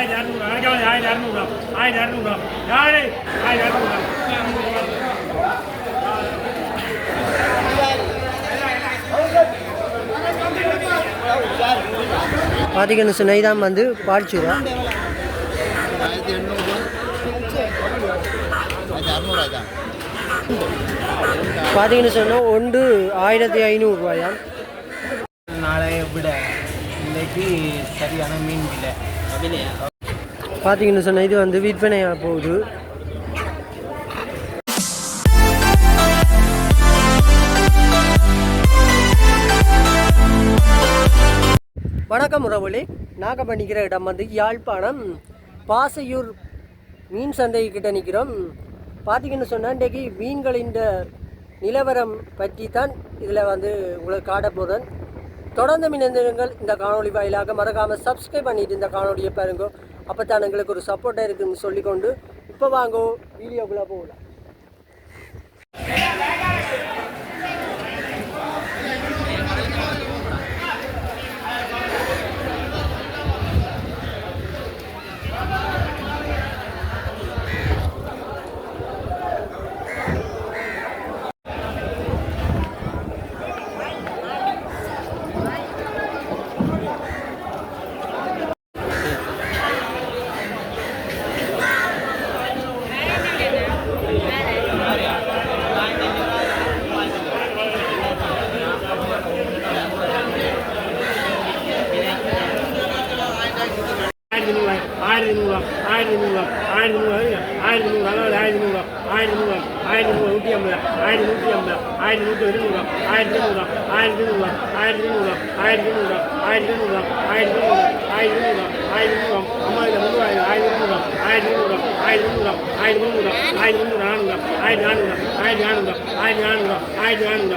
ஆயிரத்தி அறுநூறு ஆயிரத்தி அறுநூறு ஆயிரத்தி அறுநூறு. யாரு? ஆயிரத்தி அறுநூறு. பார்த்தீங்கன்னு சொன்னால் இதான் வந்து பால்ச்சூரா ஆயிரத்தி எண்ணூறு பார்த்தீங்கன்னு சொன்னால் ஒன்று ஆயிரத்தி ஐநூறுரூவாயா நாளைய விட இன்றைக்கு சரியான மீன் விலை. பார்த்தீங்கன்னு சொன்னால் இது வந்து விற்பனையாக போகுது. வணக்கம் உறவுகளே. நாங்கள் பண்ணிக்கிற இடம் வந்து யாழ்ப்பாணம். பாசையூர் மீன் சந்தை கிட்ட நிற்கிறோம் பார்த்தீங்கன்னு சொன்னால் இன்றைக்கு மீன்களின் நிலவரம் பற்றி தான் இதில் வந்து உங்களுக்கு காட்ட போகிறேன் தொடர்ந்து மின்னந்திரங்கள் இந்த காணொளி வாயிலாக மறக்காமல் சப்ஸ்கிரைப் பண்ணிட்டு இந்த காணொலியை பாருங்க. அப்போ தான் எங்களுக்கு ஒரு சப்போர்ட்டாக இருக்குதுன்னு சொல்லிக்கொண்டு இப்போ வாங்கோ வீடியோக்குள்ளே போகலாம் ஆயிரத்தி நூறு ஆயிரத்தி நூறு ஆயிரத்தி நூறு ஆயிரத்தி நூறு ஆயிரத்தி நூறு அதாவது ஆயிரத்தி நூறு ஆயிரத்தி நூறு ஆயிரத்தி நூறு நூற்றி ஐம்பது ஆயிரத்தி நூற்றி ஐம்பது ஆயிரத்தி நூற்றி இருநூறு ஆயிரத்தி நூறு ஆயிரத்தி நூறு ஆயிரத்தி நூறு ஆயிரத்தி நூறு ஆயிரத்தி நூறு ஆயிரத்தி நூறு ஆயிரத்தி நூறு ஆயிரத்தி நூறு ஐம்பது முந்நூறு ஆயிரத்தி நூறு ஆயிரத்தி நூறு ஆயிரத்தி நூறு ஆயிரத்தி முந்நூறு ஆயிரத்தி முந்நூறு நானூறு ஆயிரத்தி நானூறு ஆயிரத்தி நானூறு ஆயிரத்தி நானூறு ஆயிரத்தி நானூறு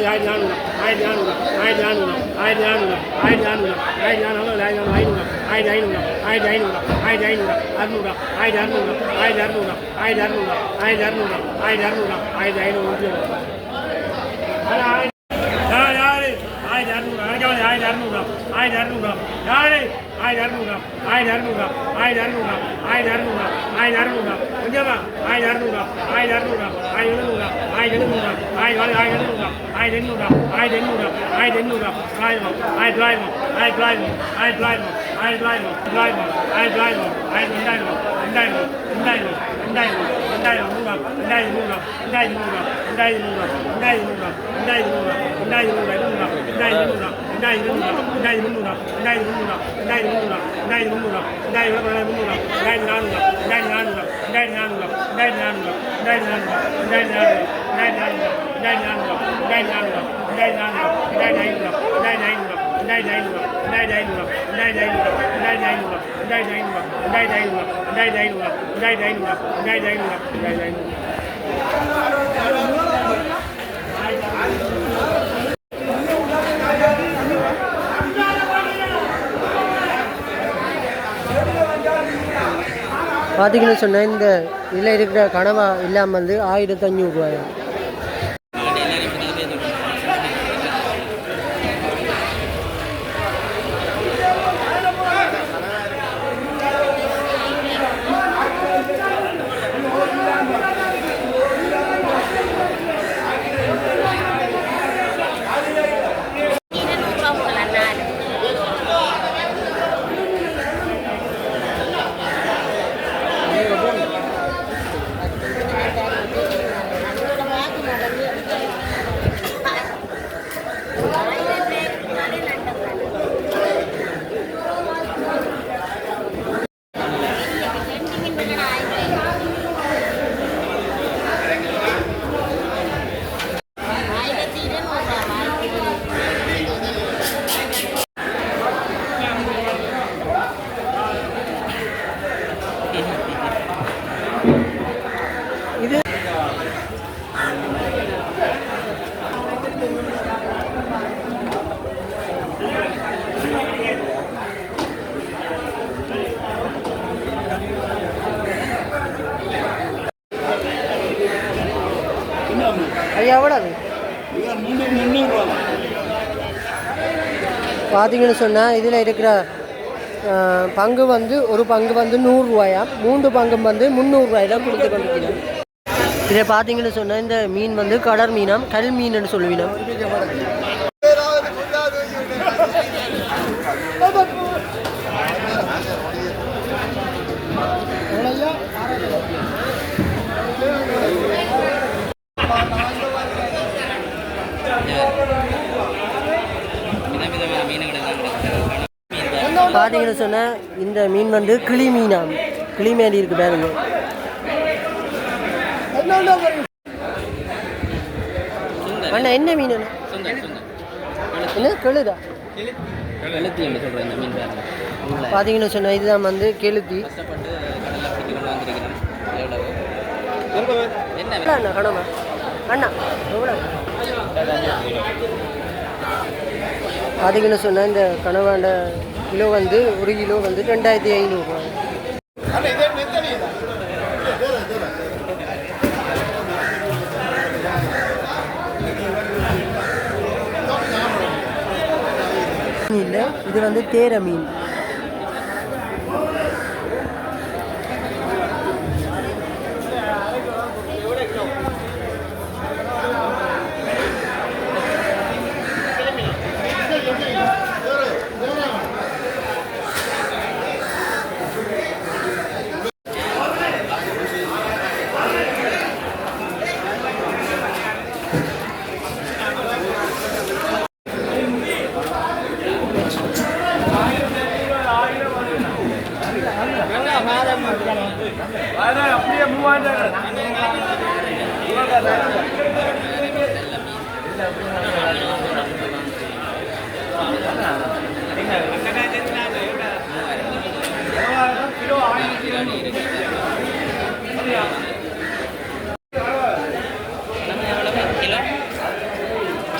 ஆயிரத்தி நானூறு ஆயிரத்தி நானூறு ஆயிரத்தி நானூறு ஆயிரத்தி நானூறு ஆயிரத்தி நானூறு ஆயிரத்தி நானூறு ஆயிரத்தி நானூறு ஆயிரத்தி நானூறு ஐநூறு ஆயிரத்தி ஐநூறு ஆயிரத்தி ஐநூறு ஆயிரத்தி ஐநூறு அறுநூறு ஆயிரத்தி அறுநூறு ஆயிரத்தி அறுநூறு ஆயிரத்தி அறுநூறு ஆயிரத்தி அறுநூறு ஆயிரத்தி அறுநூறு ஆயிரத்தி ஐநூறு யாரு யாரு ஆயிரத்தி அறுநூறு அரைக்காவது ஆயிரத்தி அறுநூறு ஆயிரத்தி அறுநூறு யாரு ஆயிரத்தி அறுநூறு ஆயிரத்தி அறுநூறு ஆயிரத்தி அறுநூறு ஆயிரத்தி அறுநூறு ஆயிரத்தி அறுநூறு கொஞ்சமா ஆயிரத்தி அறுநூறு ஆயிரத்தி அறுநூறு ஆயிரத்தி எழுநூறு ஆயிரத்தி எழுநூறு ஆயிரத்தி ஆயிரத்தி எழுநூறு ஆயிரத்தி எண்ணூறு ஆயிரத்தி எண்ணூறு ஆயிரத்தி எண்ணூறு ஆயிரம் ஆயிரத்தி தொள்ளாயிரம் ஆயிரத்தி தொள்ளாயிரம் ஆயிரத்தி தொள்ளாயிரம் ஆயிரத்தி தொள்ளாயிரம் தொள்ளாயிரம் ஆயிரத்தி தொள்ளாயிரம் ஆயிரத்தி ரெண்டாயிரம் ரெண்டாயிரம் ரெண்டாயிரம் ரெண்டாயிரம் ரெண்டாயிரம் நூறு ரெண்டாயிரம் நூறு ரெண்டாயிரம் நூறு ரெண்டாயிரம் நூறு ரெண்டாயிரம் நூறு ரெண்டாயிரம் நூறு ரெண்டாயிரம் நூறு இருநூறு ரெண்டாயிரம் இருநூறு ரெண்டாயிரம் இருநூறு ரெண்டாயிரம் முந்நூறு ரெண்டாயிரம் முந்நூறு ரெண்டாயிரம் முந்நூறு ரெண்டாயிரம் முந்நூறு ரெண்டாயிரம் முந்நூறு ரெண்டாயிரம் நானூறு ரெண்டாயிரம் நானூறு ரெண்டாயிரம் நானூறு ரெண்டாயிரம் நானூறு ரெண்டாயிரம் நானூறு ரெண்டாயிரம் நானூறு ரெண்டாயிரம் நானூறு ரெண்டாயிரம் நானூறு ரெண்டாயிரம் நானூறு ரெண்டாயிரம் ஐநூறு ரெண்டாயிரம் ஐநூறு ரெண்டாயிரம் ஐநூறு ரெண்டாயிரம் ஐநூறு ரெண்டாயிரம் ஐநூறு ரெண்டாயிரம் ஐநூறு ரெண்டாயிரம் ஐநூறு ரெண்டாயிரம் ஐநூறு ரெண்டாயிரம் ஐநூறு ரெண்டாயிரம் ஐநூறு ரெண்டாயிரம் ஐநூறு ரெண்டாயிரம் ஐநூறு பார்த்தீங்கன்னு சொன்னால் இந்த இதில் இருக்கிற கனவா இல்லாமல் வந்து ஆயிரத்தி அஞ்சூறுரூவாயா பார்த்தீங்கன்னு சொன்னால் இதில் இருக்கிற பங்கு வந்து ஒரு பங்கு வந்து நூறுரூவாயா மூன்று பங்கும் வந்து முந்நூறுரூவாயில கொடுத்து கொண்டிருக்கிறோம் இதை பார்த்தீங்கன்னு சொன்னால் இந்த மீன் வந்து கடல் மீனாம் கல் மீன்னு சொல்லுவீனம் பார்த்தீங்கன்னு சொன்னால் இந்த மீன் வந்து கிளி மீனாம் கிளி மேடி இருக்கு பாருங்க. அண்ணா என்ன மீன் என்ன? கெழுதா மீன் பார்த்தீங்கன்னு சொன்னால் இதுதான் வந்து எவ்வளவு? என்ன அண்ணா கனவா அண்ணா எவ்வளோ பார்த்தீங்கன்னு சொன்னால் இந்த கனவாண்ட கிலோ வந்து ஒரு கிலோ வந்து ரெண்டாயிரத்தி ஐநூறுரூவா இல்லை இது வந்து தேர மீன்.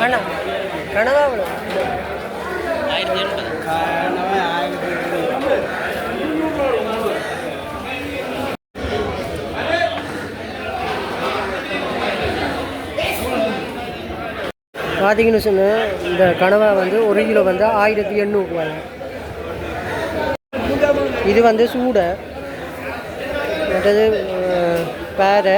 அண்ணா கனவா எவ்வளோ ஆயிரத்தி எண்பது பார்த்தீங்கன்னு சொன்னால் இந்த கனவா வந்து ஒரு கிலோ வந்து ஆயிரத்தி எண்ணூறுவாங்க இது வந்து சூடை. மற்றது பேரை.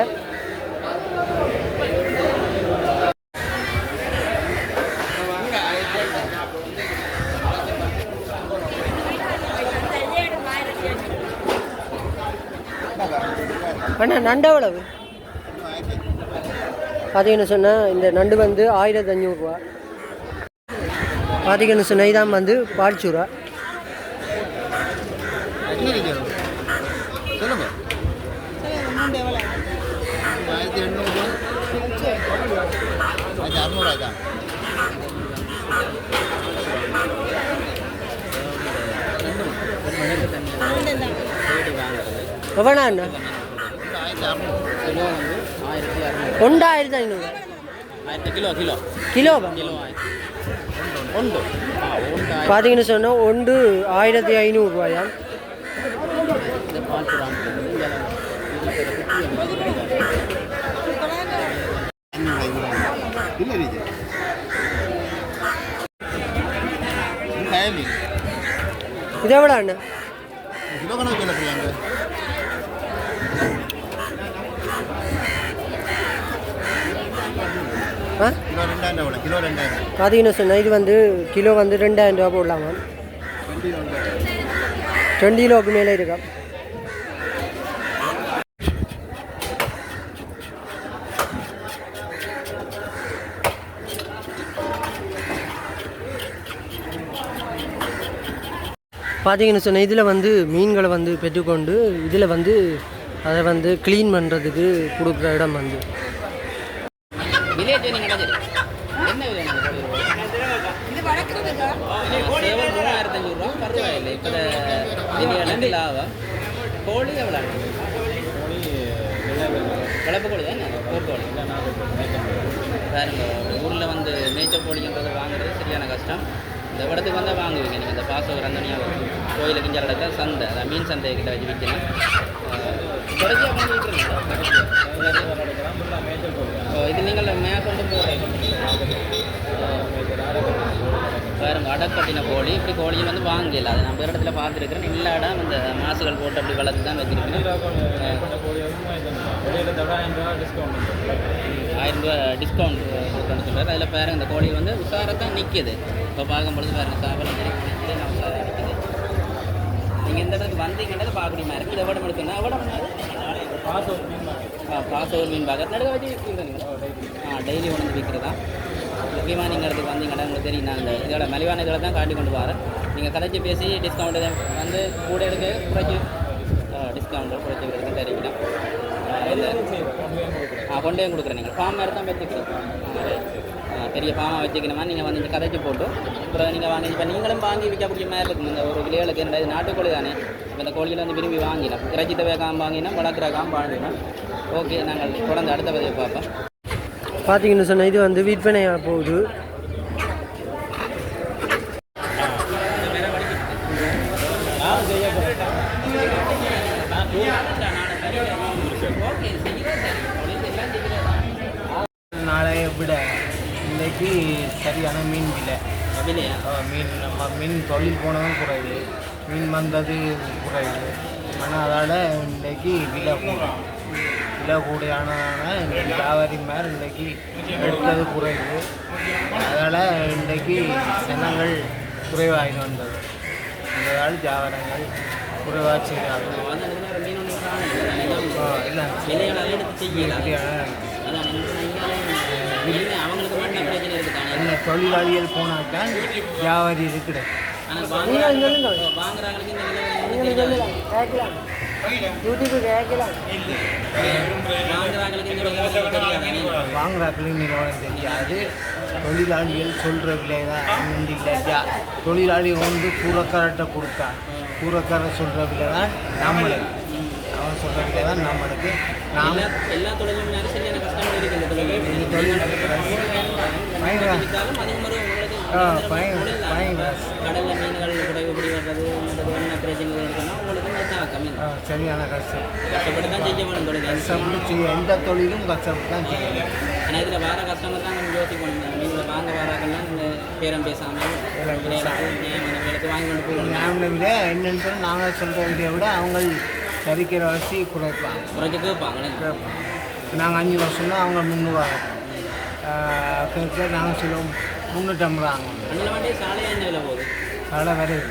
அண்ணா நண்டு எவ்வளவு? பார்த்தீங்கன்னு சொன்னால் இந்த நண்டு வந்து ஆயிரத்தி அஞ்சூறுரூவா பார்த்தீங்கன்னு சொன்னால் இதான் வந்து பால்சூரா எவ்வளோ அண்ணா? கிலோ வந்து ஆயிரத்தி அறுநூறு. ஒன்று ஆயிரத்தி ஐநூறு ஆயிரத்தி கிலோ கிலோ கிலோ ஒன்று பார்த்தீங்கன்னு சொன்னால் ஒன்று ஆயிரத்தி ஐநூறுரூவாயா இது? எவ்வளோ அண்ணா கிலோ கணக்கு சொல்ல பிரியாங்க ஆ கிலோ ரெண்டாயிரம் எவ்வளோ கிலோ ரெண்டாயிரம் பார்த்தீங்கன்னு சொன்னால் இது வந்து கிலோ வந்து ரெண்டாயிரம் ரூபா போடலாமா? ரெண்டு கிலோவுக்கு மேலே இருக்கா? பார்த்தீங்கன்னு சொன்னால் இதில் வந்து மீன்களை வந்து பெற்றுக்கொண்டு இதில் வந்து அதை வந்து க்ளீன் பண்ணுறதுக்கு கொடுக்குற இடம் வந்து வில்லேஜ் நீங்கள் கிடைச்சிரு என்ன மூவாயிரத்தி அஞ்சூறுரூவா பரவாயில்லை. இப்போ பிரியாணி லாவா கோழி எவ்வளோ வளர்ப்பு கோழி தானே? போர் கோழி. பாருங்க ஊரில் வந்து மேய்ச்சல் கோழின்றது வாங்குறது சரியான கஷ்டம். இந்த இடத்துக்கு வந்தால் வாங்குவீங்க. நீங்கள் இந்த பாசவர் அந்தனியாக கோயிலுக்கு இங்கே இடத்த சந்தை. அதான் மீன் சந்தையை கிட்ட வச்சு விற்கணும் குறைச்சி அப்படி விற்கிறீங்க இது நீங்கள் மே கொண்டு போகிறீங்க பாருங்க அடக்கட்டின கோழி இப்படி வந்து வாங்கல அது நான் வேறு இடத்துல பார்த்துருக்கிறேன் எல்லா இடம் இந்த மாசுகள் போட்டு அப்படி வளர்த்து தான் வச்சிருக்கேன் ஆயிரம் ரூபாய் டிஸ்கவுண்ட் கொடுக்கணும்னு சொல்கிறார் அதில் பாருங்க இந்த கோழி வந்து உஷாராக தான் நிற்கிது இப்போ பார்க்கும்பொழுது பாருங்க சாப்பிட நிற்கிது நான் உஷாராக நிற்கிது நீங்கள் இந்த இடத்துக்கு வந்தீங்கன்றதை பார்க்கக்கூடிய மாதிரி இருக்குது இதை விட எடுக்கணும் எவ்வளோ பாசோர் மீன் பார்க்க நடுக்க வச்சு விற்கிறீங்க ஆ டெய்லி. உணர்ந்து விற்கிறதா முக்கியமாக நீங்கள் இடத்துக்கு வந்தீங்கன்னா உங்களுக்கு தெரியும். நான் இதோட மலிவான இதோட தான் காட்டி கொண்டு வரேன் நீங்கள் கதைச்சி பேசி டிஸ்கவுண்ட் வந்து கூட எடுக்க குறைச்சி டிஸ்கவுண்ட் குறைச்சி எடுக்க தெரிவிக்கலாம் ஆ கொண்டே கொடுக்குறேன் நீங்கள் ஃபார்ம் மாதிரி தான் வச்சுக்கிறீங்க பெரிய ஃபார்மாக வச்சுக்கணுமா நீங்கள் வந்து இந்த கதைச்சி போட்டு அப்புறம் நீங்கள் வாங்கி இப்போ நீங்களும் வாங்கி விற்கக்கூடிய மாதிரி இருக்கும். இந்த ஒரு விலைகளுக்கு என்ன இது நாட்டுக்கோழி தானே. இப்போ இந்த கோழியில் வந்து விரும்பி வாங்கினோம் இறைச்சி தவை வாங்கினா வளர்க்குற காம்பு வாங்கினோம் ஓகே நாங்கள் தொடர்ந்து அடுத்த பதிவை பார்ப்போம். பார்த்தீங்கன்னு சொன்னால் இது வந்து விற்பனையாக போகுது. நாளைய விட இன்றைக்கு சரியான மீன் இல்லை மீன் நம்ம மீன் தொழில் போனதும் குறைவு. மீன் வந்தது குறைவு. ஆனால் அதால் இன்றைக்கு விலை கூடும் விலை கூடியானதான இன்றைக்கு வியாபாரி மேல் இன்றைக்கு எடுத்தது குறைவு. அதால் இன்றைக்கு ஜனங்கள் குறைவாகி வந்தது. அதனால் வியாபாரங்கள் குறைவாக செய்கிறார்கள் இல்லை. தொழிலாளிகள் போனால்தான் வியாபாரி வாங்குறாங்க வாங்குறாங்களுக்கு யூடியூப்பு கேட்கலாம் வாங்குறாக்களும் நிறுவனம் தெரியாது தொழிலாளிகள் சொல்கிற விலை தான் இல்லை தொழிலாளி வந்து கூறக்காரர்கிட்ட கொடுத்தா கூறக்கார சொல்கிற விலை தான் நம்மளுக்கு அவன் சொல்கிற விலை தான் நம்மளுக்கு நாம் எல்லா தொழிலும் பயங்கர பயங்கர கடல்ல மீன்கள் குறைவுபடி வர்றது மற்றது என்ன பிரச்சனைகள் இருக்குன்னா உங்களுக்கு இந்த தாக்கம் ஆ, சரியான கஷ்டம். கஷ்டப்பட்டு தான் செய்ய வேணும் தொழில் கஷ்டப்பட்டு செய்ய எந்த தொழிலும் கஷ்டப்பட்டு தான் செய்யணும் ஆனால் இதில் வர கஸ்டமர் தான் நம்ம யோசிக்கணும். மீனில் வாங்க வராக்கெல்லாம் இந்த பேரம் பேசாமல் விலைக்கு வாங்கி கொண்டு போகணும்? நாமளை விட என்னன்னு சொல்லி நாங்கள் சொல்கிற விலையை விட அவங்க சரிக்கிற வசதி குறைப்பாங்க. குறைச்சி கேட்பாங்களே. நாங்கள் அஞ்சு வருஷம்னா அவங்க முந்நூறுவா. கேட்க நாங்கள் சொல்லுவோம். முந்நூற்றம்பது வாங்க அதில் வண்டி சாலையாக என்ன விலை போகுது? அதெல்லாம் வருது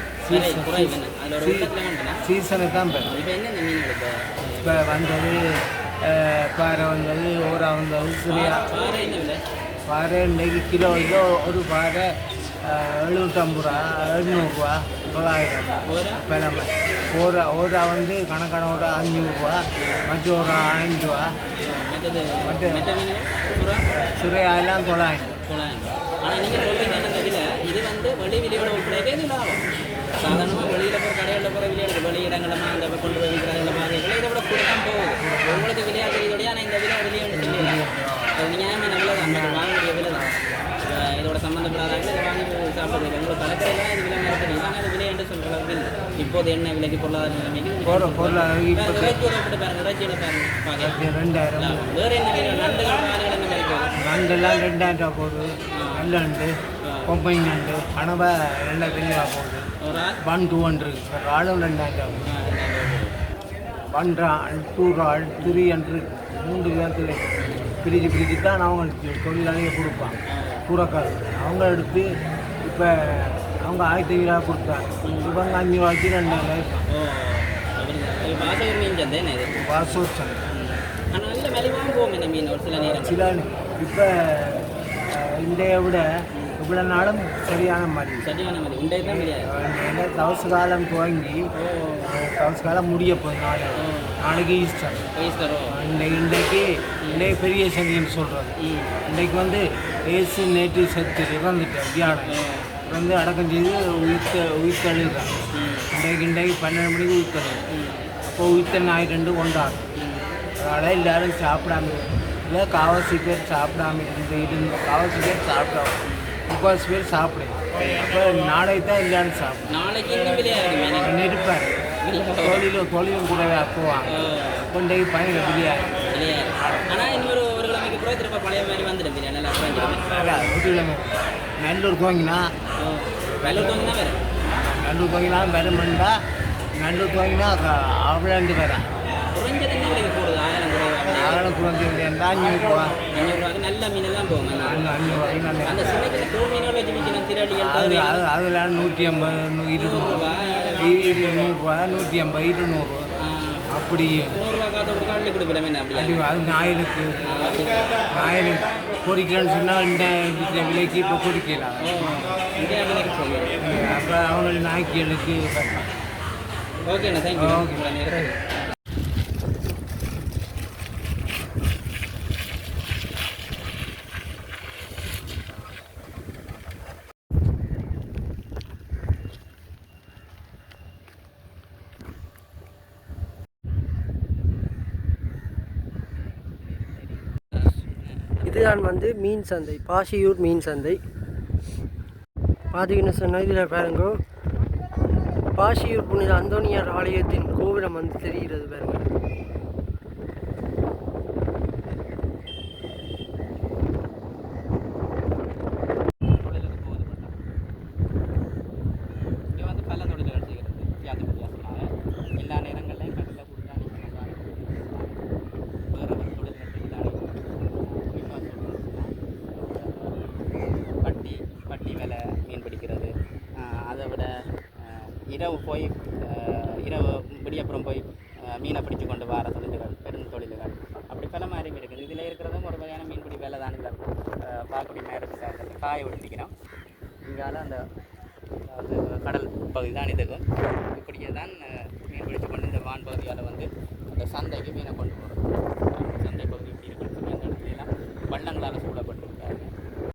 ஒரு சீசனுக்கு தான் இப்போ. இப்போ வந்தது பாறை வந்தது ஓரா வந்தது சிறியா பாறை இன்றைக்கு கிலோ கிலோ ஒரு பாறை எழுநூற்றம்பது ரூபா எழுநூறுவா தொள்ளாயிரம் ஓரா? பிறமை ஓரா ஓரா வந்து கணக்கான ஓரா அஞ்சூறுரூவா மற்ற ஒரு ஐந்து ரூபா மற்ற- சிறையெல்லாம் தொள்ளாயிரம். தொள்ளாயிரம். ஆனால் நீங்கள் சொல்கிறீங்க அந்த விலை இது வந்து வெளி விலையோட இது லாபம். சாதாரணமாக வெளியில் போகிற கடைகளில் போகிற இருக்குது வெளி இடங்களமா அந்த கொண்டு போய் விற்கிறாங்க மாதிரி இதை விட கூட தான் போகுது உங்களுக்கு விலையா தெரியுதோடய ஆனால் இந்த விலை வெளியே சொல்லலாம் அது நியாயமான விலை தான் நம்ம வாங்கக்கூடிய விலை தான் இதோட சம்மந்தப்படாதாங்க இதை வாங்கி சாப்பிடுறது உங்களுக்கு கலக்கரையில் இது விலை தெரியும் ஆனால் அது விலை என்று சொல்கிற அளவுக்கு இல்லை இப்போது என்ன விலைக்கு பொருளாதார நிலைமைக்கு பொருள் பொருள் இப்போ இறைச்சி ஒப்பிட்டு பாருங்க இறைச்சியில் பாருங்க ரெண்டாயிரம் வேறு என்ன நண்டுகள் மாதிரி போகுது நண்டெல்லாம் ரெண்டாயிரம் ரூபா போகுது நல்ல நண்டு கொம்பை நண்டு கனவை ரெண்டாயிரத்தி ரூபா போகுது. ஒரு ஒன் டூ ஹண்ட்ரட் ஆளும் ரெண்டாயிரம். ஒன் ரால் டூ ரால் த்ரீ ஹண்ட்ரட் மூன்று விதத்தில் பிரித்து பிரித்து தான் அவங்க தொழிலாளியை கொடுப்பாங்க. கூறக்காரர் அவங்க எடுத்து இப்போ அவங்க ஆயிரத்தி ஐநூறுவா கொடுத்தாங்க. இவங்க அஞ்சு ரூபாய்க்கு ரெண்டாயிரம் பாசகர் மீன் சந்தை வாசோச்சன் ஆனால் நல்ல இந்த மீன் ஒரு சில நேரம் சில இப்போ இன்றைய விட இவ்வளோ நாளும் சரியான மாதிரி சரியான மதி உண்டே தான் முடியாது தவசு காலம் துவங்கி தவசு காலம் முடிய போகுது நாளை. நாளைக்கு ஈஸ்டர். ஈஸ்டரோ? இன்றைக்கு இன்றைக்கு இன்றைக்கு பெரிய சனின்னு சொல்கிறது இன்றைக்கு வந்து ஏசு நேற்று செத்து இறந்துட்டேன் வியாழன் இறந்து அடக்கம் செய்து உயிர்த்த உயிர்த்தழுகிறான் ம். இன்றைக்கு இன்றைக்கு பன்னெண்டு மணிக்கு உயிர்த்தழு ம். அப்போ உயிர்த்த ஞாயிறு கொண்டாடும் ம். அதனால் எல்லாரும் சாப்பிடாம இல்லை காவாசி பேர் சாப்பிடாம இருந்து இருந்து காவாசி பேர் சாப்பிடாம முக்கால்வாசி பேர் சாப்பிடுங்க அப்போ நாளைக்கு தான் எல்லாரும் சாப்பிடும் நாளைக்கு இன்னும் நெருப்பார். தொழிலும் தொழிலும் கூட போவாங்க கொண்டே பயங்கர பிரியாணி விலையாக இருக்கு ஆனால் இன்னொரு ஒரு கிழமைக்கு கூட திரும்ப பழைய மாதிரி வந்துடும் பிரியாணி. நல்லா குறைஞ்சிடும் நல்லா வீட்டுல நல்லூர் துவங்கினா ஓ நல்லூர் தோங்கினா வேறு? நல்லு தொங்கினா வருமெண்டா நல்லு தொங்கினா அவ்வளோண்டு வரேன் குறைஞ்சது ஆயிரம் குறைவாக அவ்வளோ குறைஞ்சி இருந்தால் அஞ்சூறுரூவா அஞ்சூறுரூவாக்கு நல்ல மீனெல்லாம் நல்ல அந்த சின்ன சின்ன தூள் மீன்கள் வச்சு விற்கணும். திரளிகள் அது தவிர அது அதில் நூற்றி ஐம்பது நூ- இருநூறு இருநூறுவா நூற்றி ஐம்பது இருநூறு. அப்படி. நூறுரூவா காத்த கொடுக்க அள்ளி கொடுக்கல மீன் அது ஞாயிறுக்கு. ஞாயிறு பொறிக்கலன்னு சொன்னால் இந்த விலைக்கு இப்போ பொறிக்கலாம் இதே விலைக்கு சொல்லுங்கள் அப்போ அவங்க நாய்க்கிகளுக்கு ஓகேண்ணா தேங்க்யூ ஓகே. இதுதான் வந்து மீன் சந்தை பாசியூர் மீன் சந்தை. பார்த்தீங்கன்னு சொன்னால் இதில் பாருங்க. பாசியூர் புனித அந்தோனியார் ஆலயத்தின் கோபுரம் வந்து தெரிகிறது பாருங்கள் தொழிலுக்கு போகுது இங்கே வந்து பல தொழில்கள் செய்கிறது வித்தியாச வித்தியாசமாக எல்லா நேரங்கள்லையும் கடலில் கொடுத்தா வேறு ஒரு தொழில் பட்டி வேலை மீன் பிடிக்கிறது. அதை விட இரவு போய் இரவு விடியப்புறம் போய் மீனை பிடிச்சு கொண்டு வர தொழில்கள்